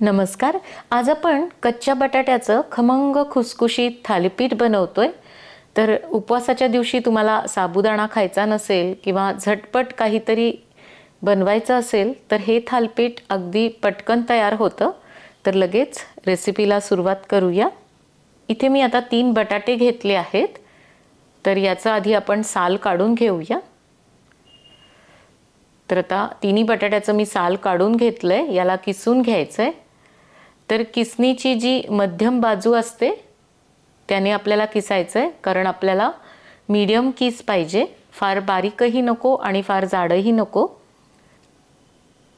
नमस्कार. आज आपण कच्च्या बटाट्याचं खमंग खुसखुशीत थालीपीठ बनवतोय. तर उपवासाच्या दिवशी तुम्हाला साबुदाणा खायचा नसेल किंवा झटपट काहीतरी बनवायचं असेल तर हे थालपीठ अगदी पटकन तयार होतं. तर लगेच रेसिपीला सुरुवात करूया. इथे मी आता तीन बटाटे घेतले आहेत. तर याचा आधी आपण साल काढून घेऊया. तर आता तिन्ही बटाट्याचं मी साल काढून घेतलं आहे याला किसून घ्यायचं आहे तर किसनीची जी मध्यम बाजू असते त्याने आपल्याला किसायचं आहे कारण आपल्याला मीडियम किस पाहिजे. फार बारीकही नको आणि फार जाडंही नको.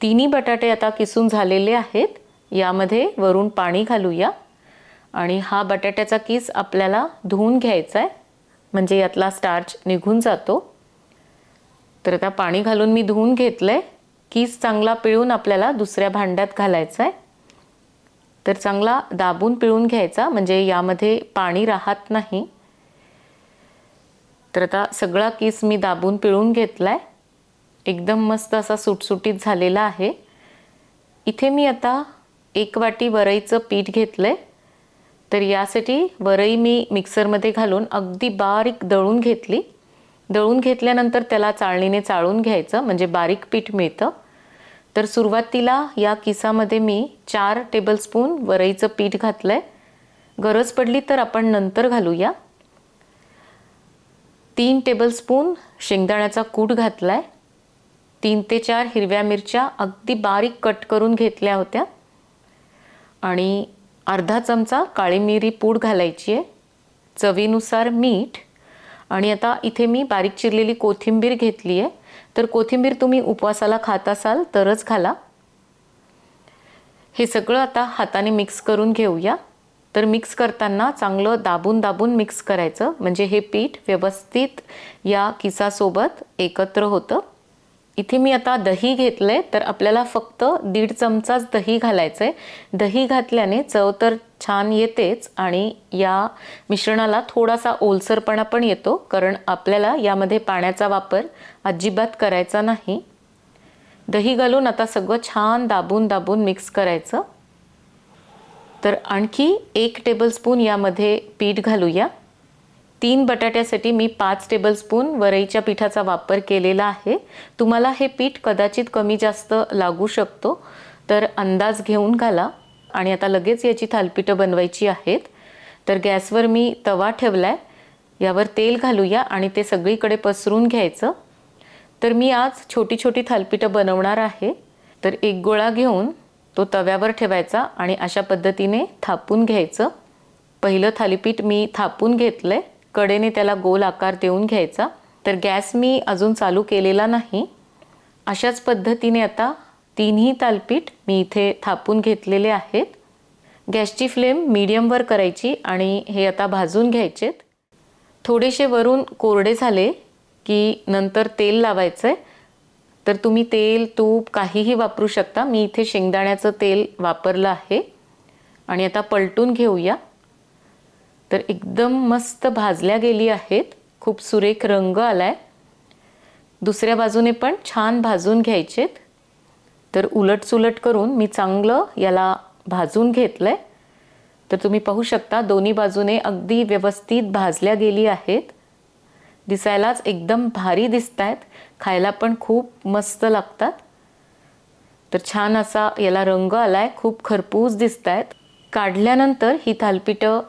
तिन्ही बटाटे आता किसून झालेले आहेत. यामध्ये वरून पाणी घालूया. आणि हा बटाट्याचा किस आपल्याला धुवून घ्यायचा आहे म्हणजे यातला स्टार्च निघून जातो. तर आता पाणी घालून मी धुवून घेतलं आहे किस चांगला पिळून आपल्याला दुसऱ्या भांड्यात घालायचा आहे तर चांगला दाबून पिळून घ्यायचा म्हणजे यामध्ये पाणी राहत नाही. तर आता सगळा किस मी दाबून पिळून घेतला आहे एकदम मस्त असा सुटसुटीत झालेला आहे. इथे मी आता एक वाटी वरईचं पीठ घेतलं आहे तर यासाठी वरई मी मिक्सरमध्ये घालून अगदी बारीक दळून घेतली. दळून घेतल्यानंतर त्याला चाळणीने चाळून घ्यायचं म्हणजे बारीक पीठ मिळतं. तर सुरुवातीला या किसामध्ये मी चार टेबलस्पून वरईचं पीठ घातलं आहे गरज पडली तर आपण नंतर घालूया. तीन टेबलस्पून शेंगदाण्याचा कूट घातला आहे तीन ते चार हिरव्या मिरच्या अगदी बारीक कट करून घेतल्या होत्या. आणि अर्धा चमचा काळी मिरी पूड घालायची आहे. चवीनुसार मीठ. आणि आता इथे मी बारीक चिरलेली कोथिंबीर घेतली आहे. तर कोथिंबीर तुम्ही उपवासाला खात असाल तरच घाला हे सगळं आता हाताने मिक्स करून घेऊया. तर मिक्स करताना चांगलं दाबून दाबून मिक्स करायचं. म्हणजे हे पीठ व्यवस्थित या किसासोबत एकत्र होतं. इथे मी आता दही घेतलं आहे तर आपल्याला फक्त दीड चमचाच दही घालायचं आहे दही घातल्याने चव तर छान येतेच आणि या मिश्रणाला थोडासा ओलसरपणा पण येतो कारण आपल्याला यामध्ये पाण्याचा वापर अजिबात करायचा नाही. दही घालून आता सगळं छान दाबून दाबून मिक्स करायचं. तर आणखी एक टेबलस्पून यामध्ये पीठ घालूया. तीन बटाट्यासाठी मी पाच टेबलस्पून वरईच्या पिठाचा वापर केलेला आहे. तुम्हाला हे पीठ कदाचित कमी जास्त लागू शकतो. तर अंदाज घेऊन घाला. आणि आता लगेच याची थालपिठं बनवायची आहेत. तर गॅसवर मी तवा ठेवला आहे यावर तेल घालूया आणि ते सगळीकडे पसरून घ्यायचं. तर मी आज छोटी छोटी थालपिठं बनवणार आहे. तर एक गोळा घेऊन तो तव्यावर ठेवायचा आणि अशा पद्धतीने थापून घ्यायचं. पहिलं थालीपीठ मी थापून घेतलं आहे कडेने त्याला गोल आकार देऊन घ्यायचा. तर गॅस मी अजून चालू केलेला नाही. अशाच पद्धतीने आता तिन्ही तालपीठ मी इथे थापून घेतलेले आहेत. गॅसची फ्लेम मीडियमवर करायची आणि हे आता भाजून घ्यायचेत. थोडेसे वरून कोरडे झाले की नंतर तेल लावायचं आहे तर तुम्ही तेल तूप काहीही वापरू शकता. मी इथे शेंगदाण्याचं तेल वापरलं आहे. आणि आता पलटून घेऊया. तर एकदम मस्त भाजल्या गेली आहेत. खूप सुरेख रंग आला आहे दुसऱ्या बाजूने पण छान भाजून घ्यायचेत. तर उलटसुलट करून मी चांगलं याला भाजून घेतलं आहे तर तुम्ही पाहू शकता दोन्ही बाजूने अगदी व्यवस्थित भाजल्या गेली आहेत. दिसायलाच एकदम भारी दिसत आहेत खायला पण खूप मस्त लागतात. तर छान असा याला रंग आला आहे खूप खरपूस दिसत आहेत काढल्यानंतर ही थालपिठं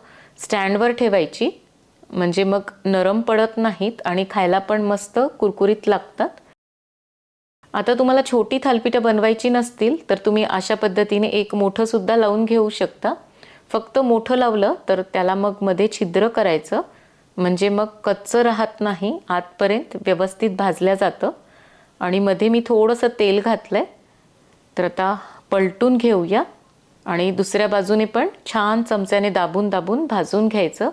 स्टँडवर ठेवायची. म्हणजे मग नरम पडत नाहीत आणि खायला पण मस्त कुरकुरीत लागतात. आता तुम्हाला छोटी थालपिठं बनवायची नसतील तर तुम्ही अशा पद्धतीने एक मोठं सुद्धा लावून घेऊ शकता. फक्त मोठं लावलं तर त्याला मग मध्ये छिद्र करायचं. म्हणजे मग कच्चं राहत नाही आतपर्यंत व्यवस्थित भाजल्या जातं. आणि मध्ये मी थोडंसं तेल घातलं आहे तर आता पलटून घेऊया. आणि दुसऱ्या बाजूने पण छान चमच्याने दाबून दाबून भाजून घ्यायचं.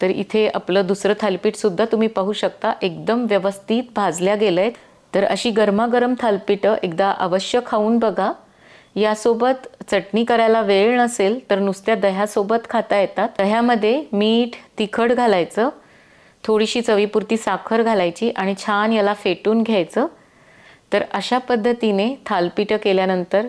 तर इथे आपलं दुसरं थालपीठसुद्धा तुम्ही पाहू शकता एकदम व्यवस्थित भाजल्या गेलं आहेत तर अशी गरमागरम थालपीठं एकदा अवश्य खाऊन बघा. यासोबत चटणी करायला वेळ नसेल तर नुसत्या दह्यासोबत खाता येतात. दह्यामध्ये मीठ तिखट घालायचं थोडीशी चवीपुरती साखर घालायची आणि छान याला फेटून घ्यायचं. तर अशा पद्धतीने थालपीठं केल्यानंतर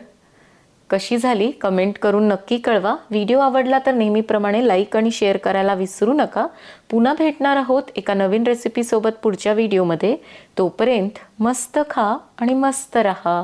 कशी झाली कमेंट करून नक्की कळवा. व्हिडिओ आवडला तर नेहमीप्रमाणे लाईक आणि शेअर करायला विसरू नका. पुन्हा भेटणार आहोत एका नवीन रेसिपीसोबत पुढच्या व्हिडिओमध्ये तोपर्यंत मस्त खा आणि मस्त रहा.